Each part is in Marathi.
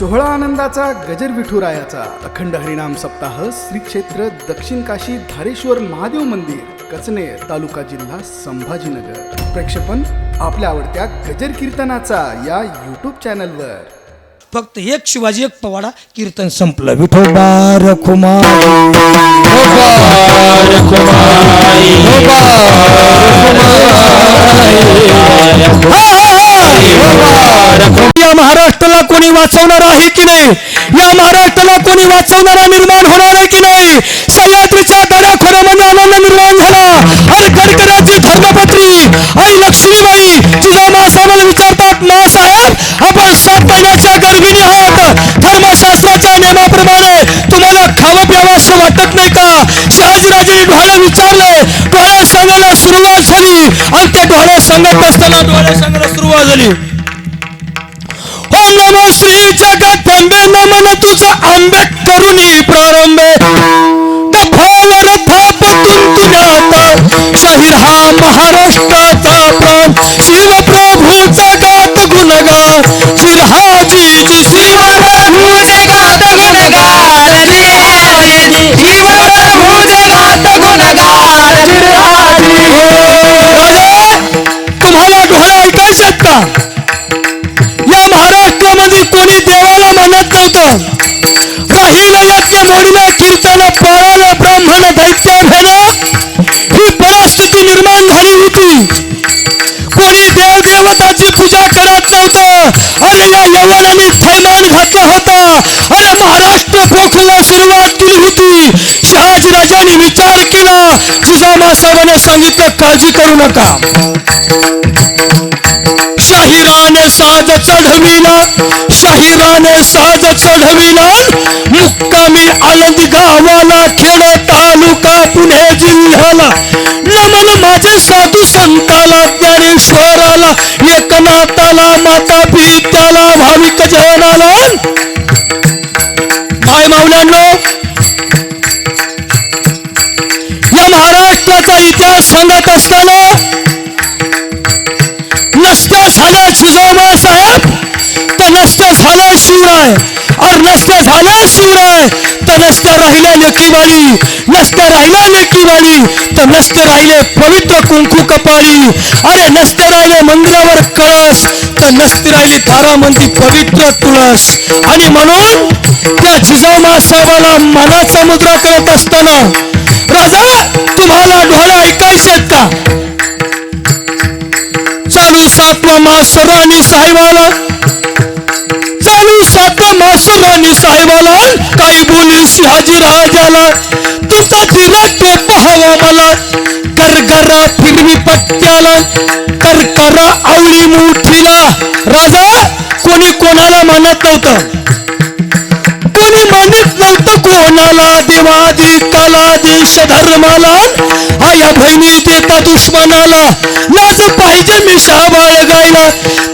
सोहळा आनंदाचा गजर विठुरायाचा अखंड हरिनाम सप्ताह श्री क्षेत्र दक्षिण काशी धारेश्वर महादेव मंदिर कचने तालुका जिल्हा संभाजीनगर. प्रक्षेपण आपल्या आवडत्या गजर कीर्तनाचा या यूट्यूब चॅनलवर फक्त एक शिवाजी एक पवाडा कीर्तन संपलं. कोणी वाचवणार आहे की नाही? या महाराष्ट्राला कोणी वाचवणारा निर्माण होणार आहे की नाही? सह्याद्रीच्या दडाखोऱ्यामध्ये आनंद निर्माण झाला. आणि गडकऱ्याची धर्मपत्री. आई लक्ष्मीबाई जिजाऊ साहेबांना विचारतात मासाहेब आपण सात महिन्याच्या गर्भिणी आहात. धर्मशास्त्राच्या नियमाप्रमाणे तुम्हाला खावं प्यावं असं वाटत नाही का? शहाजीराजे डोळे विचारले. डोळ्या सांगायला सुरुवात झाली. आणि ते डोळ्या सांगत असताना डोळ्या सांगायला सुरुवात झाली. हो नमो श्री जगत बंबे तुझा आंबे करुणी प्रारंभे डफावर थापतून तुझ्यात शाहीर हा महाराष्ट्र. मोडीला कीर्तन पाळाला ब्राह्मण दैत्य झाला ही परिस्थिती निर्माण झाली होती. कोणी देव देवताची पूजा करत नव्हतं अरे या यवनाने थैमान घातला होता. अरे महाराष्ट्र पोखला सुरुवात केली होती. शहाजी राजाने विचार केला जिजामा साहेबांनी सांगितलं काळजी करू नका. साज चढविला शाहिराने साज चढविला मुक्कामी आनंदी गावाला खेड तालुका पुणे जिल्ह्याला. नमन माझे साधू संताला ज्ञानेश्वराला एकनाथाला माता पित्याला भाविक जनाला. भाई मावल्यांनो या महाराष्ट्राचा इतिहास सांगत असताना नष्ट झालं साहेब. तर नसतं झालं शिवराय. और नसतं झालं शिवराय. तर नसतं राहिल्या लेकीवाली नसतं राहिल्या लेकीवाली तर नष्ट राहिले पवित्र कुंकू कपाळी. अरे नष्ट राहिले मंदिरावर कळस. तर नष्ट राहिली तारामंदी पवित्र तुळस. आणि म्हणून त्या जिजाऊमा साहेबाला मनाचा मुद्रा करत असताना राजा तुम्हाला ढोळे ऐकायचे का? सातवा मास साहेबाला. चालू सातवा मास साहेबाला. काही बोली शहाजी राजाला तुमचा दिला ते पहावा मला. करगरा फिरवी पट्ट्याला. करकरा आवळी मुठीला. राजा कोणी कोणाला म्हणत नव्हतं? कोणी मानित नव्हतं कोणाला देवादी काला देश धर्माला आया बहिणी देता दुश्मनाला. लाज पाहिजे मिशा बाळगायला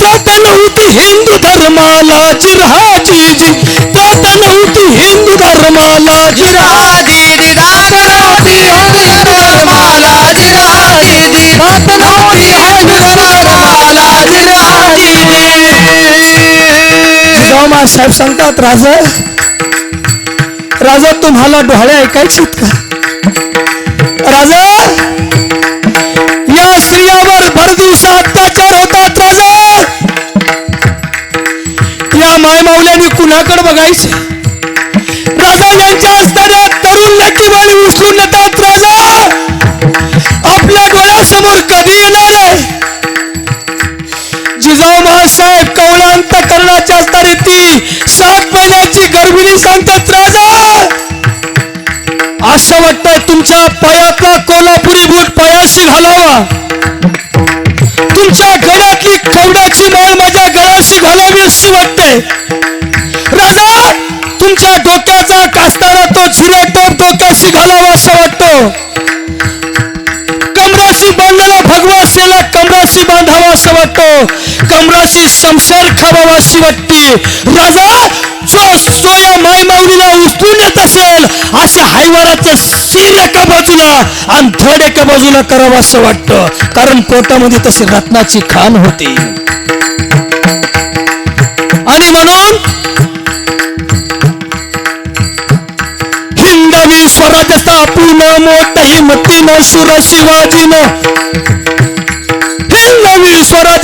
त्यात नव्हती हिंदू धर्माला चिरहाची जी. त्यात नव्हती हिंदू धर्माला जी साहेब सांगतात राजा राजा तुम्हाला डोळे ऐकायचे का? राजा या स्त्रियावर भर दिवसा अत्याचार होतात राजा. या मायमावल्याने कुणाकडे बघायचे? राजा यांच्या असणाऱ्या तरुण लेकीवाळी उचलून येतात राजा. आपल्या डोळ्यासमोर कधी येणार आहे? जिजाऊ महासाहेब कवळांत करण्याची असणारी ती आजची गर्भिणी सांगतात राजा असं वाटतंय तुमच्या पायातला कोल्हापुरी बूट पायाशी घालावा. तुमच्या गळ्यातली कवड्याची माळ माझ्या गळ्याशी घालावी अशी वाटते राजा तुमच्या डोक्याचा कास्तारा तो झिरे टोप डोक्याशी घालावा असं वाटतं. संसाराशी बांधावाशी वाटतो. कमराशी संसार खावावाशी वाटते. राजा जो जो या माय माऊलीला उचलून असेल अशा हायवाराचं शिर एका बाजूला आणि धड एका बाजूला करावं असं वाटतं. कारण पोटामध्ये तशी रत्नाची खाण होती. आणि म्हणून हिंदवी स्वराज्य स्थापी न मोठ हिमती न शिवाजी न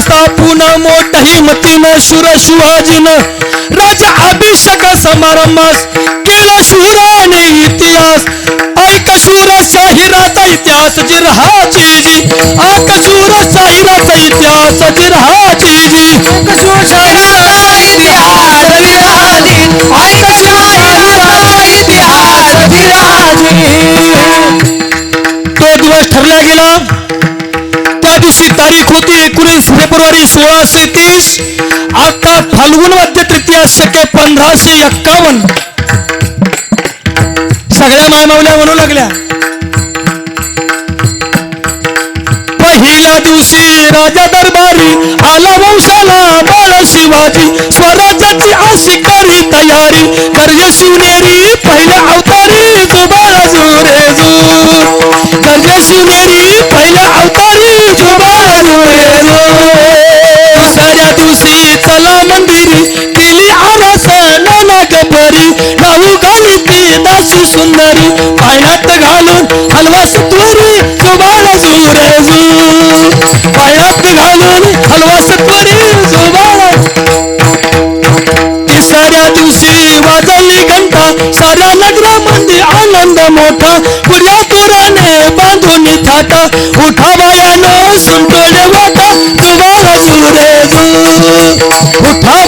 स्थापून मोठ्या हिमतीनं शुर शिवाजीनं. राजा अभिषेक समारंभास केला शूराने इतिहास. ऐक शूर शाहिराचा इतिहास जिरहाची जी. ऐक शूर शाहिराचा इतिहास जिरहाची जी. तो दिवस ठरला गेला. तारीख होती एकोणीस फेब्रुवारी सोळाशे तीस आता फाल्गुन मध्य तृतीया शके पंधराशे एक्कावन्न. सगळ्या मायमावल्या म्हणू लागल्या. पहिल्या दिवशी राजा दरबारी आला वंशाला बाळ शिवाजी स्वराज्याची अशिकारी तयारी. गर्जे ती सुंदरी पाण्यात घालून हलवा सत्वरी जुबाळा जुरे जू. पाण्यात घालून हलवा सत्वरी जुबाळा. तिसऱ्या दिवशी वाजली घंटा साऱ्या नगरामध्ये आनंद मोठा. पुऱ्या तुराने बांधून थाटा उठा उठावायानं सुंटोडे वाटा जुबाळा जुरे जू. उठा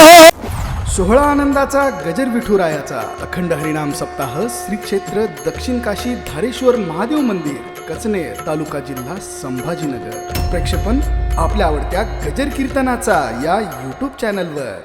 सोहळा आनंदाचा गजर विठुरायाचा अखंड हरिणाम सप्ताह श्री क्षेत्र दक्षिण काशी धारेश्वर महादेव मंदिर कचने तालुका जिल्हा संभाजीनगर. प्रेक्षेपण आपल्या आवडत्या गजर कीर्तनाचा या यूट्यूब चॅनलवर